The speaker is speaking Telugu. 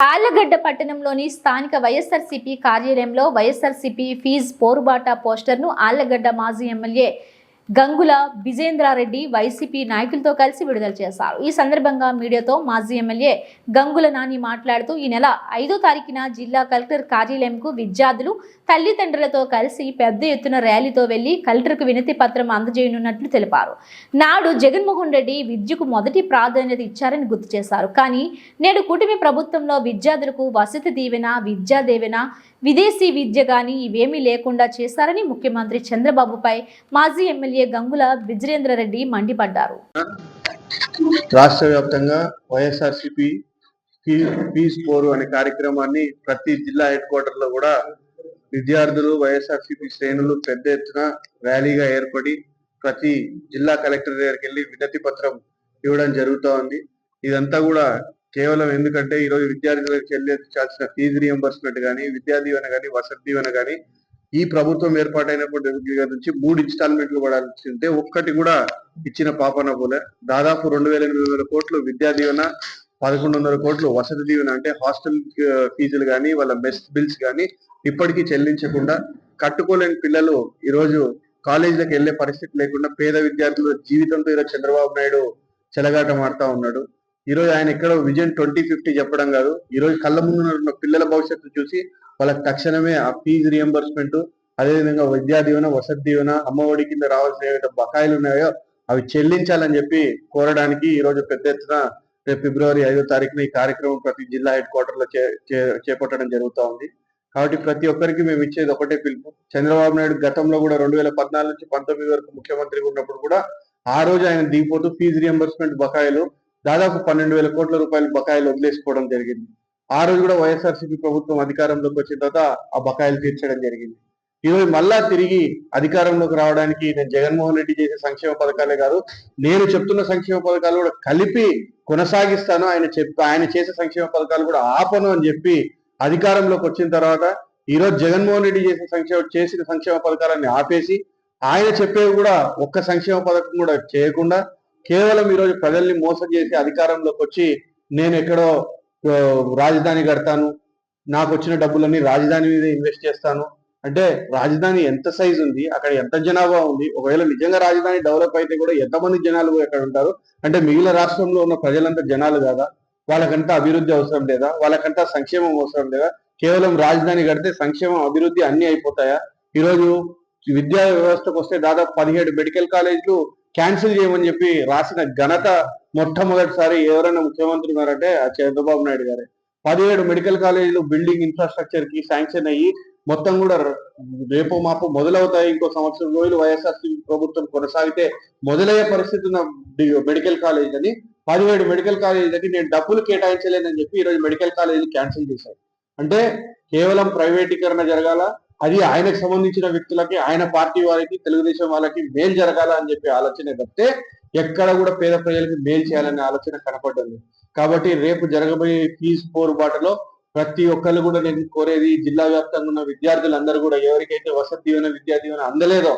ఆళ్ళగడ్డ పట్టణంలోని స్థానిక వైఎస్ఆర్సీపీ కార్యాలయంలో వైఎస్ఆర్సీపీ ఫీజ్ పోరుబాట పోస్టర్ను ఆళ్ళగడ్డ మాజీ ఎమ్మెల్యే గంగుల విజేంద్రారెడ్డి వైసీపీ నాయకులతో కలిసి విడుదల చేశారు. ఈ సందర్భంగా మీడియాతో మాజీ ఎమ్మెల్యే గంగుల నాని మాట్లాడుతూ ఈ నెల ఐదో తారీఖున జిల్లా కలెక్టర్ కార్యాలయంకు విద్యార్థులు తల్లిదండ్రులతో కలిసి పెద్ద ఎత్తున ర్యాలీతో వెళ్ళి కలెక్టర్కు వినతి పత్రం అందజేయనున్నట్లు తెలిపారు. నాడు జగన్మోహన్ రెడ్డి విద్యకు మొదటి ప్రాధాన్యత ఇచ్చారని గుర్తు చేశారు. కానీ నేడు కూటమి ప్రభుత్వంలో విద్యార్థులకు వసతి దీవెన విద్యా దీవెన విదేశీ విద్య కానీ ఇవేమీ లేకుండా చేశారని ముఖ్యమంత్రి చంద్రబాబుపై మాజీ ఎమ్మెల్యే గంగుల విజరేంద్రరెడ్డి మండిపడ్డారు. రాష్ట్ర వ్యాప్తంగా వైఎస్ఆర్సిపి పీస్ కోరు అనే కార్యక్రమాన్ని ప్రతి జిల్లా హెడ్ క్వార్టర్లో కూడా విద్యార్థులు వైఎస్ఆర్సిపి శ్రేణులు పెద్ద ఎత్తున ర్యాలీగా ఏర్పడి ప్రతి జిల్లా కలెక్టర్ దగ్గరికి వెళ్ళి వినతి పత్రం ఇవ్వడం జరుగుతూ ఉంది. ఇదంతా కూడా కేవలం ఎందుకంటే ఈ రోజు విద్యార్థులకు చెల్లించాల్సిన ఫీజు రియంబర్స్మెంట్ కానీ విద్యా దీవెన కానీ వసతి దీవెన కానీ ఈ ప్రభుత్వం ఏర్పాటైనప్పటి దగ్గర నుంచి మూడు ఇన్స్టాల్మెంట్లు పడాల్సి ఉంటే ఒక్కటి కూడా ఇచ్చిన పాపన పోలే దాదాపు రెండు వేల ఎనిమిది వందల కోట్లు విద్యా దీవెన పదకొండు వందల కోట్లు వసతి దీవెన అంటే హాస్టల్ ఫీజులు కానీ వాళ్ళ మెస్ బిల్స్ కానీ ఇప్పటికీ చెల్లించకుండా కట్టుకోలేని పిల్లలు ఈరోజు కాలేజీలకు వెళ్ళే పరిస్థితి లేకుండా పేద విద్యార్థుల జీవితంతో ఈరోజు చంద్రబాబు నాయుడు చెలగాట మారుతా ఉన్నాడు. ఈ రోజు ఆయన ఎక్కడో విజన్ ట్వంటీ ఫిఫ్టీ చెప్పడం కాదు. ఈరోజు కళ్ళ ముందున్న పిల్లల భవిష్యత్తు చూసి వాళ్ళకి తక్షణమే ఆ ఫీజు రియంబర్స్మెంట్ అదేవిధంగా విద్యా దీవెన వసతి దీవెన అమ్మఒడి కింద రావాల్సిన ఏవైతే బకాయిలు ఉన్నాయో అవి చెల్లించాలని చెప్పి కోరడానికి ఈ రోజు పెద్ద ఎత్తున రేపు ఫిబ్రవరి ఐదో తారీఖున ఈ కార్యక్రమం ప్రతి జిల్లా హెడ్ క్వార్టర్లో చే- చేపట్టడం జరుగుతా ఉంది. కాబట్టి ప్రతి ఒక్కరికి మేము ఇచ్చేది ఒకటే పిలుపు. చంద్రబాబు నాయుడు గతంలో కూడా రెండు వేల పద్నాలుగు నుంచి పంతొమ్మిది వరకు ముఖ్యమంత్రిగా ఉన్నప్పుడు కూడా ఆ రోజు ఆయన దిగిపోతూ ఫీజు రియంబర్స్మెంట్ బకాయిలు దాదాపు పన్నెండు వేల కోట్ల రూపాయలు బకాయిలు వదిలేసుకోవడం జరిగింది. ఆ రోజు కూడా వైఎస్ఆర్సీపీ ప్రభుత్వం అధికారంలోకి వచ్చిన తర్వాత ఆ బకాయిలు తీర్చడం జరిగింది. ఈరోజు మళ్ళా తిరిగి అధికారంలోకి రావడానికి నేను జగన్మోహన్ రెడ్డి చేసే సంక్షేమ పథకాలే కాదు నేను చెప్తున్న సంక్షేమ పథకాలు కూడా కలిపి కొనసాగిస్తాను. ఆయన చెప్పి ఆయన చేసే సంక్షేమ పథకాలు కూడా ఆపను అని చెప్పి అధికారంలోకి వచ్చిన తర్వాత ఈ రోజు జగన్మోహన్ రెడ్డి చేసే సంక్షేమ చేసిన సంక్షేమ పథకాలన్నీ ఆపేసి ఆయన చెప్పేవి కూడా ఒక్క సంక్షేమ పథకం కూడా చేయకుండా కేవలం ఈ రోజు ప్రజల్ని మోసం చేసి అధికారంలోకి వచ్చి నేను ఎక్కడో రాజధాని కడతాను నాకు వచ్చిన డబ్బులన్నీ రాజధాని మీద ఇన్వెస్ట్ చేస్తాను. అంటే రాజధాని ఎంత సైజ్ ఉంది అక్కడ ఎంత జనాభా ఉంది ఒకవేళ నిజంగా రాజధాని డెవలప్ అయితే కూడా ఎంతమంది జనాలు ఎక్కడ ఉంటారు? అంటే మిగిలిన రాష్ట్రంలో ఉన్న ప్రజలంతా జనాలు కాదా? వాళ్ళకంతా అభివృద్ధి అవసరం లేదా? వాళ్ళకంతా సంక్షేమం అవసరం లేదా? కేవలం రాజధాని కడితే సంక్షేమం అభివృద్ధి అన్ని అయిపోతాయా? ఈరోజు విద్యా వ్యవస్థకు వస్తే దాదాపు పదిహేడు మెడికల్ కాలేజీలు క్యాన్సిల్ చేయమని చెప్పి రాసిన ఘనత మొట్టమొదటిసారి ఎవరైనా ముఖ్యమంత్రి ఉన్నారంటే చంద్రబాబు నాయుడు గారే. పదిహేడు మెడికల్ కాలేజీలు బిల్డింగ్ ఇన్ఫ్రాస్ట్రక్చర్కి శాంక్షన్ అయ్యి మొత్తం కూడా రేపు మాపు మొదలవుతాయి ఇంకో సంవత్సరం. రోజులు వైఎస్ఆర్సీ ప్రభుత్వం కొనసాగితే మొదలయ్యే పరిస్థితి ఉన్న మెడికల్ కాలేజ్ అని పదిహేడు మెడికల్ కాలేజీలకి నేను డబ్బులు కేటాయించలేనని చెప్పి ఈరోజు మెడికల్ కాలేజీలు క్యాన్సిల్ చేశారు అంటే కేవలం ప్రైవేటీకరణ జరగాల? అది ఆయనకు సంబంధించిన వ్యక్తులకి ఆయన పార్టీ వారికి తెలుగుదేశం వాళ్ళకి మేలు జరగాల అని చెప్పి ఆలోచన తప్పితే ఎక్కడ కూడా పేద ప్రజలకు మేలు చేయాలనే ఆలోచన కనపడ్డది కాబట్టి రేపు జరగబోయే ఫీజు పోరుబాటులో ప్రతి ఒక్కరు కూడా నేను కోరేది జిల్లా వ్యాప్తంగా ఉన్న విద్యార్థులందరూ కూడా ఎవరికైతే వసతి దీవెన విద్యా దీవెన అందలేదో